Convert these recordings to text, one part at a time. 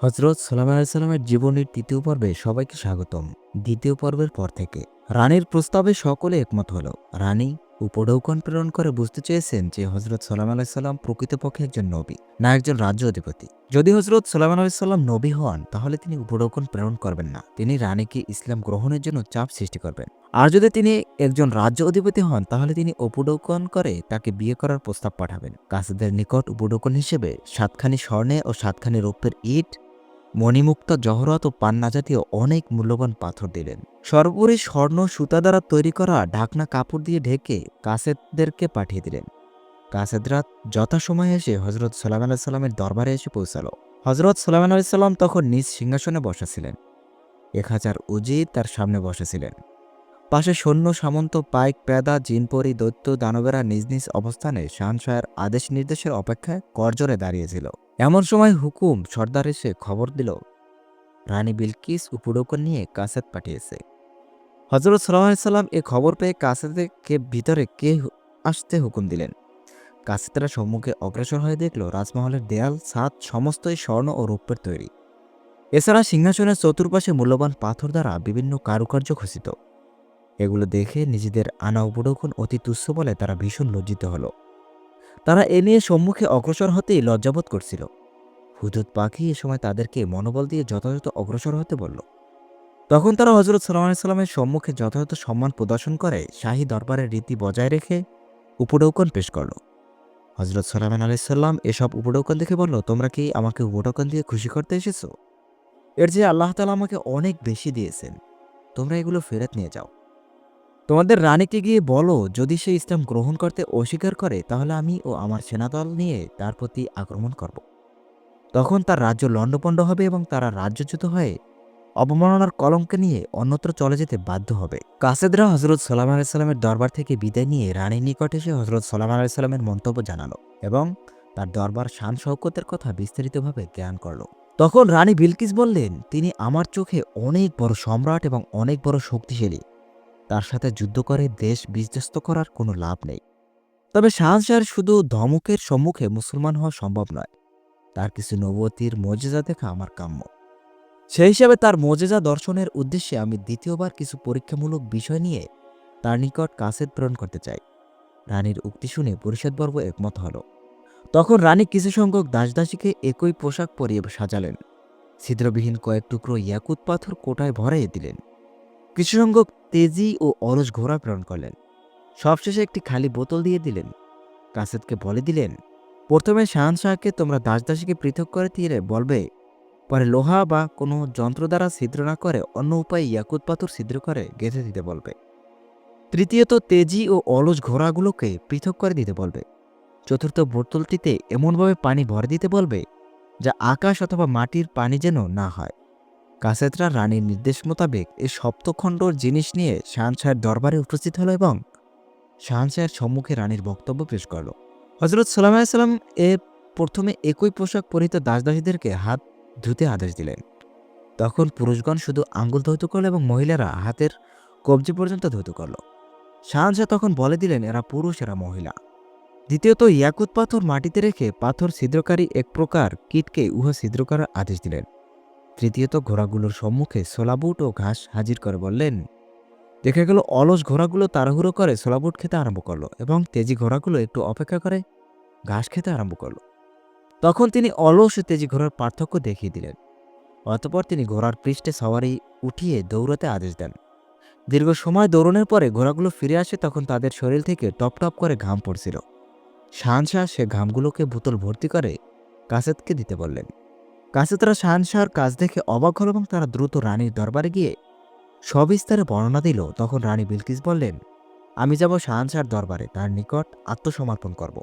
হজরত সাল্লাহ আলাইসাল্লামের জীবনের তৃতীয় পর্বে সবাইকে স্বাগতম। দ্বিতীয় পর্বের পর থেকে রানীর প্রস্তাবে সকলে একমত হল। রানী উপঢৌকন প্রেরণ করে বুঝতে চেয়েছেন যে হজরত সাল্লাম আলাইসাল্লাম প্রকৃতপক্ষে একজন নবী, না একজন রাজ্য অধিপতি। যদি হজরত সাল্লাম আলাইসাল্লাম নবী হন, তাহলে তিনি উপঢৌকন প্রেরণ করবেন না। তিনি রানীকে ইসলাম গ্রহণের জন্য চাপ সৃষ্টি করবেন। আর যদি তিনি একজন রাজ্য অধিপতি হন, তাহলে তিনি উপডৌকন করে তাকে বিয়ে করার প্রস্তাব পাঠাবেন। কাসিদের নিকট উপডৌকন হিসেবে সাতখানি স্বর্ণে ও সাতখানি রৌপ্যের ইট মণিমুক্ত জহরত ও পান্না জাতীয় অনেক মূল্যবান পাথর দিলেন। সর্বোপরি স্বর্ণ সুতা দ্বারা তৈরি করা ঢাকনা কাপড় দিয়ে ঢেকে কাসেদদেরকে পাঠিয়ে দিলেন। কাসেদরা যথাসময়ে এসে হজরত সাল্লাম আলাইসাল্লামের দরবারে এসে পৌঁছালো। হজরত সাল্লাম আলাইসাল্লাম তখন নিজ সিংহাসনে বসেছিলেন এক হাজার উজি তার সামনে বসেছিলেন পাশে সৈন্য, সামন্ত, পাইক পেদা জিনপরি, দৈত্য, দানবেরা নিজ নিজ অবস্থানে শাহনশাহের আদেশ নির্দেশের অপেক্ষায় করজোরে দাঁড়িয়েছিল। এমন সময় হুকুম সর্দার এসে খবর দিল, রানী বিলকিস উপডৌকন নিয়ে কাসেদ পাঠিয়েছে। হজরত সাল্লাম এ খবর পেয়ে কাসেদকে ভিতরে কে আসতে হুকুম দিলেন। কাসেদরা সম্মুখে অগ্রসর হয়ে দেখল রাজমহলের দেয়াল, ছাদ, সমস্তই স্বর্ণ ও রৌপ্যের তৈরি। এছাড়া সিংহাসনের চতুর্পাশে মূল্যবান পাথর দ্বারা বিভিন্ন কারুকার্য খচিত এগুলো দেখে নিজেদের আনা উপডৌকন অতি তুচ্ছ বলে তারা ভীষণ লজ্জিত হল। তারা এ নিয়ে সম্মুখে অগ্রসর হতেই লজ্জাবোধ করছিল। হুদুদ পাখি এ সময় তাদেরকে মনোবল দিয়ে যথাযথ অগ্রসর হতে বলল। তখন তারা হজরত সাল্লাহ সাল্লামের সম্মুখে যথাযথ সম্মান প্রদর্শন করে শাহী দরবারের রীতি বজায় রেখে উপডৌকন পেশ করল। হজরত সাল্লাম আলাইসাল্লাম এসব উপডৌকন দেখে বলল, তোমরা কি আমাকে উপডৌকন দিয়ে খুশি করতে এসেছ? এর যে আল্লাহ তালা আমাকে অনেক বেশি দিয়েছেন। তোমরা এগুলো ফেরত নিয়ে যাও। তোমাদের রানীকে গিয়ে বলো, যদি সে ইসলাম গ্রহণ করতে অস্বীকার করে, তাহলে আমি ও আমার সেনাদল নিয়ে তার প্রতি আক্রমণ করব। তখন তার রাজ্য লণ্ডপণ্ড হবে এবং তারা রাজ্যচ্যুত হয়ে অবমাননার কলঙ্কে নিয়ে অন্যত্র চলে যেতে বাধ্য হবে। কাসেদরা হজরত সাল্লাম আলাইসাল্লামের দরবার থেকে বিদায় নিয়ে রানীর নিকট এসে হজরত সাল্লাম আলাইসাল্লামের মন্তব্য জানালো এবং তার দরবার শান শৌকতের কথা বিস্তারিতভাবে জ্ঞান করল। তখন রানী বিলকিস বললেন, তিনি আমার চোখে অনেক বড় সম্রাট এবং অনেক বড় শক্তিশালী। তার সাথে যুদ্ধ করে দেশ বিধ্বস্ত করার কোনো লাভ নেই। তবে শাহজাহার শুধু ধমকের সম্মুখে মুসলমান হওয়া সম্ভব নয়। তার কিছু নবতির মজেজা দেখা আমার কাম্য। সেই হিসাবে তার মজেজা দর্শনের উদ্দেশ্যে আমি দ্বিতীয়বার কিছু পরীক্ষামূলক বিষয় নিয়ে তার নিকট কাসেদ প্রেরণ করতে চাই। রানীর উক্তি শুনে পরিষদবর্গ একমত হল। তখন রানী কিছু সংখ্যক দাসদাসীকে একই পোশাক পরিয়ে সাজালেন। ছিদ্রবিহীন কয়েক টুকরো ইয়াকুত পাথর কোটায় ভরাইয়ে দিলেন। কিছু সংখ্যক তেজি ও অলস ঘোড়া প্রেরণ করলেন। সবশেষে একটি খালি বোতল দিয়ে দিলেন। কাসেদকে বলে দিলেন, প্রথমে শাহনশাহকে তোমরা দাসদাসীকে পৃথক করে দিয়ে বলবে, পরে লোহা বা কোনো যন্ত্র দ্বারা ছিদ্র না করে অন্য উপায়ে ইয়াকুত পাথর ছিদ্র করে গেঁথে দিতে বলবে। তৃতীয়ত, তেজি ও অলস ঘোড়াগুলোকে পৃথক করে দিতে বলবে। চতুর্থ বোতলটিতে এমনভাবে পানি ভরে দিতে বলবে, যা আকাশ অথবা মাটির পানি যেন না হয়। কাসেতরা রানীর নির্দেশ মোতাবেক এই সপ্তখণ্ডর জিনিস নিয়ে শাহনশাহের দরবারে উপস্থিত হলো এবং শাহনশাহের সম্মুখে রানীর বক্তব্য পেশ করল। হজরত সাল্লাম আলাইসাল্লাম এ প্রথমে একই পোশাক পরিহিত দাসদাসীদেরকে হাত ধুতে আদেশ দিলেন। তখন পুরুষগণ শুধু আঙ্গুল ধৌত করল এবং মহিলারা হাতের কবজি পর্যন্ত ধৌত করল। শাহনশাহ তখন বলে দিলেন, এরা পুরুষ, এরা মহিলা। দ্বিতীয়ত, ইয়াকুত পাথর মাটিতে রেখে পাথর ছিদ্রকারী এক প্রকার কীটকে উহা ছিদ্র করার আদেশ দিলেন। তৃতীয়ত ঘোড়াগুলোর সম্মুখে সোলাবুট ও ঘাস হাজির করে বললেন, দেখা গেল, অলস ঘোড়াগুলো তাড়াহুড়ো করে সোলাবুট খেতে আরম্ভ করল এবং তেজি ঘোড়াগুলো একটু অপেক্ষা করে ঘাস খেতে আরম্ভ করল। তখন তিনি অলস ও তেজি ঘোড়ার পার্থক্য দেখিয়ে দিলেন। অতপর তিনি ঘোড়ার পৃষ্ঠে সওয়ারি উঠিয়ে দৌড়াতে আদেশ দেন। দীর্ঘ সময় দৌড়নের পরে ঘোড়াগুলো ফিরে আসে, তখন তাদের শরীর থেকে টপ টপ করে ঘাম পড়ছিল। শাহনশাহ সে ঘামগুলোকে বোতল ভর্তি করে কাসেদকে দিতে বললেন কাসেদরা শাহনশাহর কাজ দেখে অবাক হল এবং তারা দ্রুত রানীর দরবারে গিয়ে সবিস্তারে বর্ণনা দিল। তখন রানী বিলকিস বললেন, আমি যাব শাহনশাহর দরবারে, তার নিকট আত্মসমর্পণ করব।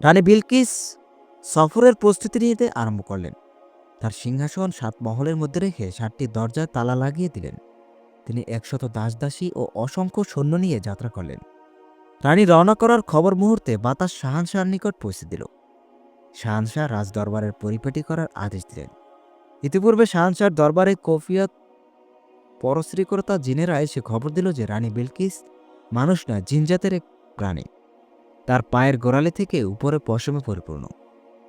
রানী বিলকিস সফরের প্রস্তুতি নিতে আরম্ভ করলেন। তার সিংহাসন সাত মহলের মধ্যে রেখে সাতটি দরজায় তালা লাগিয়ে দিলেন। তিনি একশত দাসদাসী ও অসংখ্য সৈন্য নিয়ে যাত্রা করলেন। রানী রওনা করার খবর মুহূর্তে বাতাস শাহানশাহর নিকট পৌঁছে দিল। শাহানশাহ রাজদরবারের পরিপাটি করার আদেশ দিলেন। ইতিপূর্বে শাহানশাহর দরবারে কফিয়ত পরশ্রীকর্তা জিনেরা এসে খবর দিল যে রানী বিলকিস মানুষ নয় জিনজাতের এক প্রাণী। তার পায়ের গোড়ালি থেকে উপরে পশমে পরিপূর্ণ।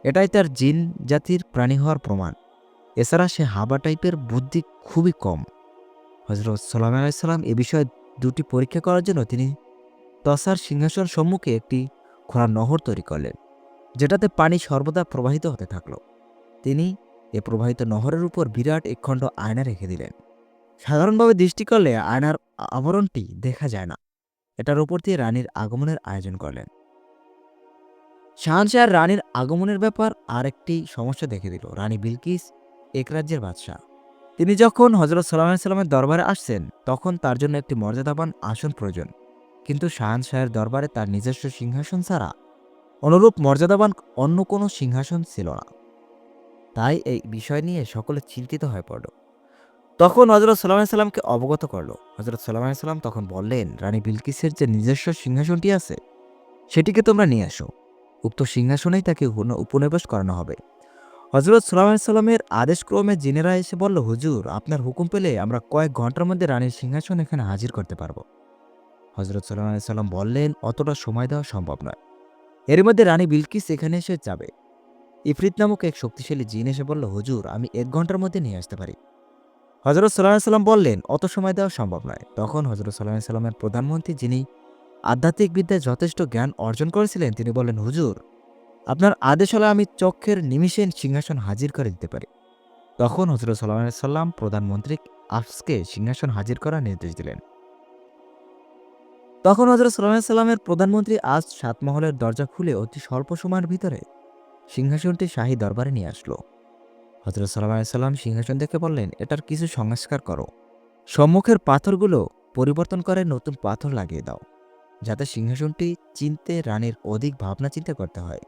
এটাই তার জিন জাতির প্রাণী হওয়ার প্রমাণ। এছাড়া সে হাবা টাইপের বুদ্ধি খুবই কম। হজরত সাল্লাম আলাইসাল্লাম এ বিষয়ে দুটি পরীক্ষা করার জন্য তিনি তসার সিংহাসন সম্মুখে একটি খোলা নহর তৈরি করলেন। যেটাতে পানি সর্বদা প্রবাহিত হতে থাকল। তিনি এ প্রবাহিত নহরের উপর বিরাট একখণ্ড আয়না রেখে দিলেন। সাধারণভাবে দৃষ্টি করলে আয়নার আবরণটি দেখা যায় না। এটার উপর দিয়ে রানীর আগমনের আয়োজন করলেন। শাহনশাহ রানীর আগমনের ব্যাপার আরেকটি সমস্যা দেখে দিল। রানী বিলকিস এক রাজ্যের বাদশাহ। তিনি যখন হজরত সাল্লাহ সাল্লামের দরবারে আসছেন, তখন তার জন্য একটি মর্যাদাবান আসন প্রয়োজন। কিন্তু শাহনশাহের দরবারে তার নিজস্ব সিংহাসন ছাড়া অনুরূপ মর্যাদাবান অন্য কোনো সিংহাসন ছিল না। তাই এই বিষয় নিয়ে সকলে চিন্তিত হয়ে পড়ল। তখন হজরত সাল্লাহ সাল্লামকে অবগত করল। হজরত সাল্লাহ সাল্লাম তখন বললেন, রানী বিলকিসের যে নিজস্ব সিংহাসনটি আছে, সেটিকে তোমরা নিয়ে আসো। উক্ত সিংহাসনেই তাকে উপনিবেশ করানো হবে। হজরত সাল্লামের আদেশক্রমে জিনেরা এসে বলল, হুজুর, আপনার হুকুম পেলে আমরা কয়েক ঘণ্টার মধ্যে রানীর সিংহাসন এখানে হাজির করতে পারব। হজরত সাল্লাহ সাল্লাম বললেন, অতটা সময় দেওয়া সম্ভব নয়। এর মধ্যে রানী বিলকিস এখানে এসে যাবে। ইফরিত নামক এক শক্তিশালী জিন এসে বলল, হুজুর, আমি এক ঘণ্টার মধ্যে নিয়ে আসতে পারি। হজরত সাল্লাহ সাল্লাম বললেন, অত সময় দেওয়া সম্ভব নয়। তখন হজরত সাল্লাহ সাল্লামের প্রধানমন্ত্রী যিনি আধ্যাত্মিক বিদ্যায় যথেষ্ট জ্ঞান অর্জন করেছিলেন, তিনি বললেন, হুজুর, আপনার আদেশ হলে আমি চক্ষের নিমিষে সিংহাসন হাজির করে দিতে পারি। তখন হজরত সাল্লাহ সাল্লাম প্রধানমন্ত্রী আফসকে সিংহাসন হাজির করার নির্দেশ দিলেন। তখন হজরত সাল্লাহ সাল্লামের প্রধানমন্ত্রী আজ সাতমহলের দরজা খুলে অতি স্বল্প সময়ের ভিতরে সিংহাসনটি শাহী দরবারে নিয়ে আসলো। হজরত সাল্লাহ সাল্লাম সিংহাসন দেখে বললেন, এটার কিছু সংস্কার করো। সম্মুখের পাথরগুলো পরিবর্তন করে নতুন পাথর লাগিয়ে দাও, যাতে সিংহাসনটি চিনতে রানীর অধিক ভাবনা চিন্তা করতে হয়।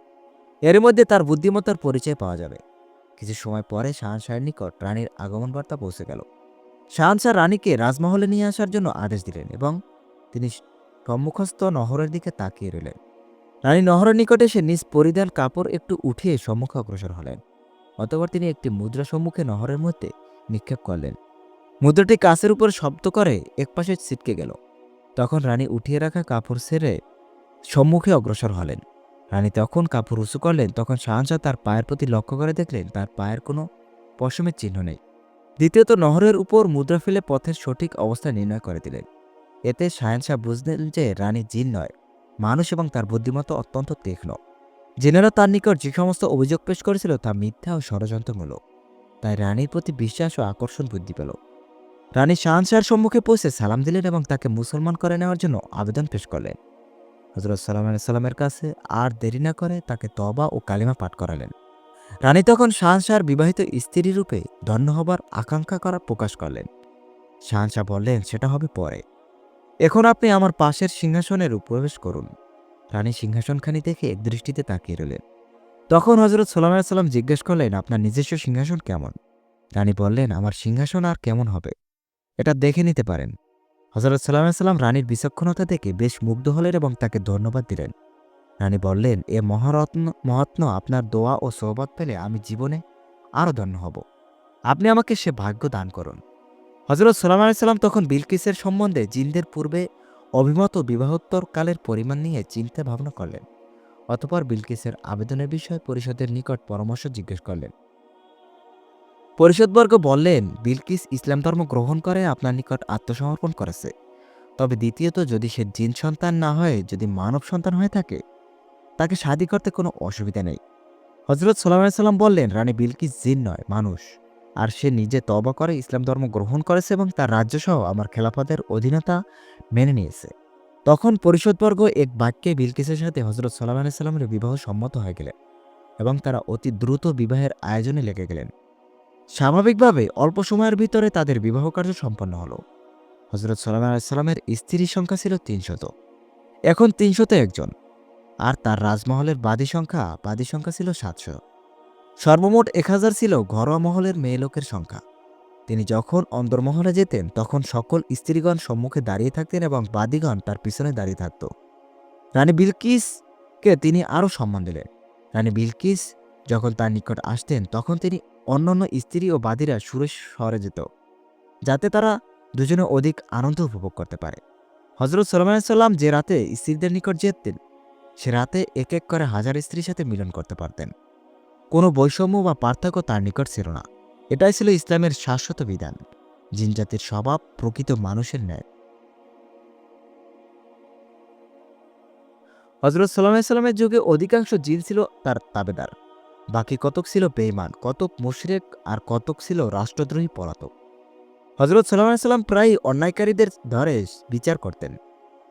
এর মধ্যে তার বুদ্ধিমত্তার পরিচয় পাওয়া যাবে। কিছু সময় পরে শাহনশাহের নিকট রানীর আগমন বার্তা পৌঁছে গেল। শাহনশাহ রানীকে রাজমহলে নিয়ে আসার জন্য আদেশ দিলেন এবং তিনি সম্মুখস্থ নহরের দিকে তাকিয়ে রইলেন। রানী নহরের নিকটে এসে নিজ পরিধান কাপড় একটু উঠিয়ে সম্মুখে অগ্রসর হলেন। অতঃপর তিনি একটি মুদ্রা সম্মুখে নহরের মধ্যে নিক্ষেপ করলেন। মুদ্রাটি কাছের উপর শব্দ করে একপাশে ছিটকে গেল। তখন রানী উঠিয়ে রাখা কাপড় ছেড়ে সম্মুখে অগ্রসর হলেন। রানী তখন কাপড় উঁচু করলেন, তখন শাহজাহ তার পায়ের প্রতি লক্ষ্য করে দেখলেন তার পায়ের কোনো পশমের চিহ্ন নেই। দ্বিতীয়ত নহরের উপর মুদ্রা ফেলে পথের সঠিক অবস্থা নির্ণয় করে দিলেন। এতে শাহেনশাহ বুঝলেন যে রানী জিন নয়, মানুষ এবং তার বুদ্ধিমত্তা অত্যন্ত তীক্ষ্ণ। জেনারা তার নিকট যে সমস্ত অভিযোগ পেশ করেছিল তা মিথ্যা ও ষড়যন্ত্রমূলক। তাই রানীর প্রতি বিশ্বাস ও আকর্ষণ বৃদ্ধি পেল। রানী শাহনশাহের সম্মুখে পৌঁছে সালাম দিলেন এবং তাকে মুসলমান করে নেওয়ার জন্য আবেদন পেশ করলেন। হজরত সাল্লাম সাল্লামের কাছে আর দেরি না করে তাকে তবা ও কালিমা পাঠ করালেন। রানী তখন শাহনশাহর বিবাহিত স্ত্রী রূপে ধন্য হবার আকাঙ্ক্ষা করা প্রকাশ করলেন। শাহনশাহ বললেন, সেটা হবে পরে। এখন আপনি আমার পাশের সিংহাসনের উপবেশ করুন। রানী সিংহাসনখানি দেখে এক দৃষ্টিতে তাকিয়ে রইলেন। তখন হজরত সাল্লাম সাল্লাম জিজ্ঞেস করলেন, আপনার নিজস্ব সিংহাসন কেমন? রানী বললেন, আমার সিংহাসন আর কেমন হবে? এটা দেখে নিতে পারেন। হজরত সাল্লাম সাল্লাম রানীর বিচক্ষণতা দেখে বেশ মুগ্ধ হলেন এবং তাকে ধন্যবাদ দিলেন। রানী বললেন, এ মহারত্ন, মহাত্ম, আপনার দোয়া ও সৌবত পেলে আমি জীবনে আরও ধন্য হব। আপনি আমাকে সে ভাগ্য দান করুন। হজরত সাল্লাম আলাইসাল্লাম তখন বিলকিসের সম্বন্ধে জিনদের পূর্বে অভিমত বিবাহোত্তর কালের পরিমাণ নিয়ে চিন্তা ভাবনা করলেন। অতপর বিলকিসের আবেদনের বিষয়ে পরিষদের নিকট পরামর্শ জিজ্ঞেস করলেন। পরিষদবর্গ বললেন, বিলকিস ইসলাম ধর্ম গ্রহণ করে আপনার নিকট আত্মসমর্পণ করেছে। তবে দ্বিতীয়ত, যদি সে জিন সন্তান না হয়, যদি মানব সন্তান হয়ে থাকে, তাকে শাদি করতে কোনো অসুবিধা নেই। হজরত সাল্লাহ সাল্লাম বললেন, রানী বিলকিস জিন নয়, মানুষ। আর সে নিজে তবা করে, ইসলাম ধর্ম গ্রহণ করেছে এবং তার রাজ্যসহ আমার খেলাফতের অধীনতা মেনে নিয়েছে। তখন পরিষদবর্গ এক বাক্যে বিলকিসের সাথে হজরত সাল্লাহ সাল্লামের বিবাহ সম্মত হয়ে গেলেন এবং তারা অতি দ্রুত বিবাহের আয়োজনে লেগে গেলেন। স্বাভাবিকভাবে অল্প সময়ের ভিতরে তাদের বিবাহ কার্য সম্পন্ন হলো। হজরত সাল্লাহ আলাইসাল্লামের স্ত্রীর সংখ্যা ছিল তিনশত। এখন তিনশত একজন। আর তার রাজমহলের বাদী সংখ্যা বাদী সংখ্যা ছিল সাতশো। সর্বমোট এক হাজার ছিল ঘরোয়া মহলের মেয়ে লোকের সংখ্যা। তিনি যখন অন্দরমহলে যেতেন, তখন সকল স্ত্রীগণ সম্মুখে দাঁড়িয়ে থাকতেন এবং বাদীগণ তার পিছনে দাঁড়িয়ে থাকত। রানী বিলকিসকে তিনি আরও সম্মান দিলেন। রানী বিলকিস যখন তার নিকট আসতেন, তখন তিনি অন্যান্য স্ত্রী ও বাদীরা সরে যেত, যাতে তারা দুজনে অধিক আনন্দ উপভোগ করতে পারে। হজরত সাল্লাম যে রাতে স্ত্রীদের নিকট যেতেন, সে রাতে এক এক করে হাজার স্ত্রীর সাথে মিলন করতে পারতেন। কোনো বৈষম্য বা পার্থক্য তার নিকট ছিল না। এটাই ছিল ইসলামের শাশ্বত বিধান। জিনজাতির স্বভাব প্রকৃত মানুষের ন্যায়। হজরত সাল্লামের যুগে অধিকাংশ জিন ছিল তার তাবেদার। বাকি কতক ছিল বেইমান কতক মুশরেক আর কতক ছিল রাষ্ট্রদ্রোহী পলাতক। হজরত সাল্লাম প্রায় অন্যায়কারীদের ধরে বিচার করতেন।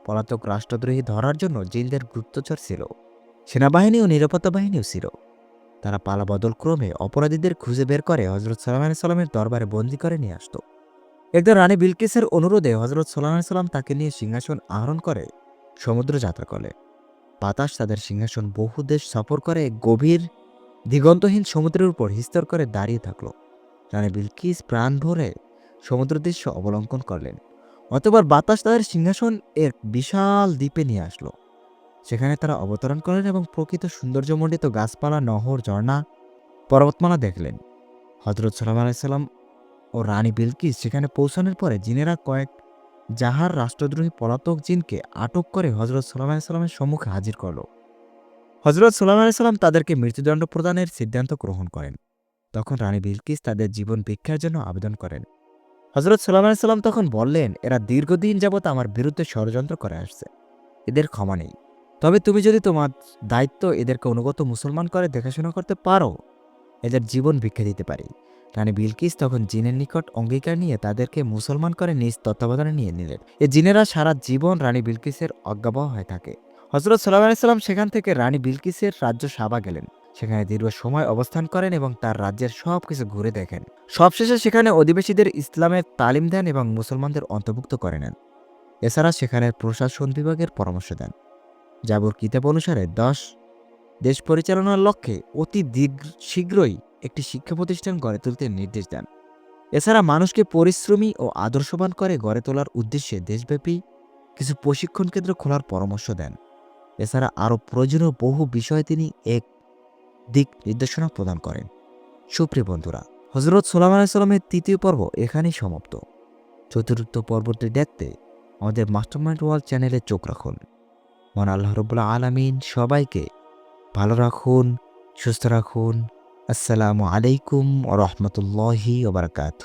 পলাতক রাষ্ট্রদ্রোহী ধরার জন্য জিনদের গুপ্তচর ছিল। সেনাবাহিনী ও নিরাপত্তা বাহিনীও ছিল। তারা পালাবদল ক্রমে অপরাধীদের খুঁজে বের করে হজরত সাল্লাহ সাল্লামের দরবারে বন্দি করে নিয়ে আসত। একদিন রানী বিলকিসের অনুরোধে হজরত সাল্লাহ সাল্লাম তাকে নিয়ে সিংহাসন আহরণ করে সমুদ্র যাত্রা করে। বাতাস তাদের সিংহাসন বহু দেশ সফর করে গভীর, দিগন্তহীন সমুদ্রের উপর হিস্তর করে দাঁড়িয়ে থাকল। রানী বিলকিস প্রাণ ভরে সমুদ্র দৃশ্য অবলম্বন করলেন। অতবার বাতাস তাদের সিংহাসন এর বিশাল দ্বীপে নিয়ে আসলো। সেখানে তারা অবতরণ করেন এবং প্রকৃত সৌন্দর্যমণ্ডিত গাছপালা, নহর, ঝর্ণা, পর্বতমালা দেখলেন। হজরত সাল্লাম আলাইসাল্লাম ও রানী বিলকিস সেখানে পৌঁছানোর পরে জিনেরা কয়েক জাহার রাষ্ট্রদ্রোহী পলাতক জিনকে আটক করে হজরত সাল্লাম আলাইসাল্লামের সম্মুখে হাজির করল। হজরত সাল্লাম আলাইসাল্লাম তাদেরকে মৃত্যুদণ্ড প্রদানের সিদ্ধান্ত গ্রহণ করেন। তখন রানী বিলকিস তাদের জীবন ভিক্ষার জন্য আবেদন করেন। হজরত সাল্লাম আলাইসাল্লাম তখন বললেন, এরা দীর্ঘদিন যাবৎ আমার বিরুদ্ধে ষড়যন্ত্র করে আসছে। এদের ক্ষমা নেই। তবে তুমি যদি তোমার দায়িত্ব এদেরকে অনুগত মুসলমান করে, দেখাশোনা করতে পারো, এদের জীবন ভিক্ষা দিতে পারি। রানী বিলকিস তখন জিনের নিকট অঙ্গীকার নিয়ে তাদেরকে মুসলমান করে নিজ তত্ত্বাবধানে নিয়ে নিলেন। এ জিনেরা সারা জীবন রানী বিলকিসের অজ্ঞাবহ হয়ে থাকে। হজরত সাল্লাহ আলাইসাল্লাম সেখান থেকে রানী বিলকিসের রাজ্য সাবা গেলেন। সেখানে দীর্ঘ সময় অবস্থান করেন এবং তার রাজ্যের সব কিছু ঘুরে দেখেন। সবশেষে সেখানে অধিবাসীদের ইসলামের তালিম দেন এবং মুসলমানদের অন্তর্ভুক্ত করে নেন। এছাড়া সেখানের প্রশাসন বিভাগের পরামর্শ দেন। জাবুর কিতাব অনুসারে দশ। দেশ পরিচালনার লক্ষ্যে অতি শীঘ্রই একটি শিক্ষা প্রতিষ্ঠান গড়ে তুলতে নির্দেশ দেন। এছাড়া মানুষকে পরিশ্রমী ও আদর্শবান করে গড়ে তোলার উদ্দেশ্যে দেশব্যাপী কিছু প্রশিক্ষণ কেন্দ্র খোলার পরামর্শ দেন। এছাড়া আরও প্রয়োজনীয় বহু বিষয়ে তিনি এক দিক নির্দেশনা প্রদান করেন। সুপ্রিয় বন্ধুরা হজরত সোলাম আলাইসাল্লামের তৃতীয় পর্ব এখানেই সমাপ্ত। চতুর্থ পর্বটি দেখতে আমাদের মাস্টারমাইন্ড ওয়ার্ল্ড চ্যানেলে চোখ রাখুন। মন আল্লাহ রবুল্লা আলমিন সবাইকে ভালো রাখুন সুস্থ রাখুন। আসসালামু আলাইকুম রহমতুল্লাহি ওবরাকাত